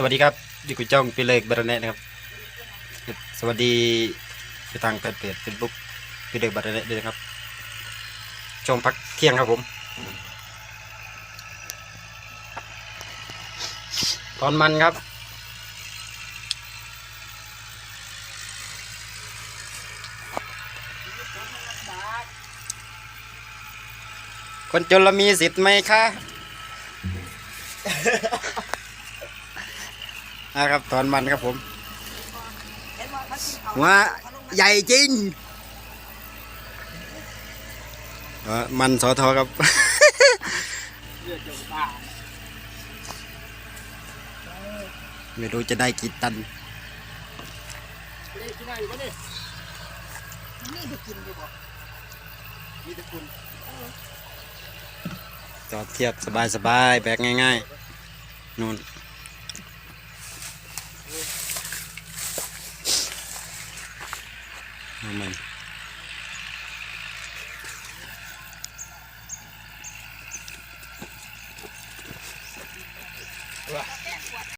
สวัสดีครับอยู่กับจ้องปีเล็กบรเนตนะครับ สวัสดีไปทางแฟนเพจเฟซบุ๊กปีเล็กบรเนตด้วยนะครับช่วงพักเที่ยงครับผม ตอนมันครับ คนจนเรามีสิทธิ์ไหมคะ นะครับตอนมันครับผมหัว่าใหญ่จริงเออมันสอทอครับไม่รู้จะได้กี่ตันนี่จะกินอยู่บ่จอดเทียบสบายสบายๆแบกง่ายๆนู่น เอามัน